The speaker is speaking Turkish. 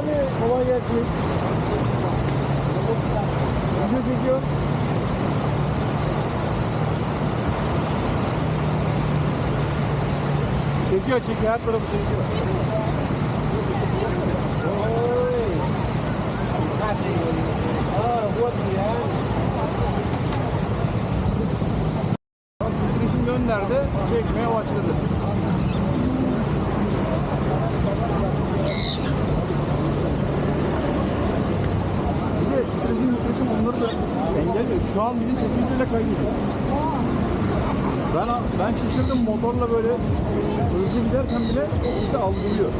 abi. Kolay gelsin. Video çekiyor. Çekiyor çekiyor. Her tarafı çekiyor. gönderdi, çekmeye başladı. Titreşim titreşim onları da engelliyor. Şu an bizim sesimizi bile kaydediyor. Ben, ben şaşırdım motorla böyle hızlı giderken bile işte algılıyor.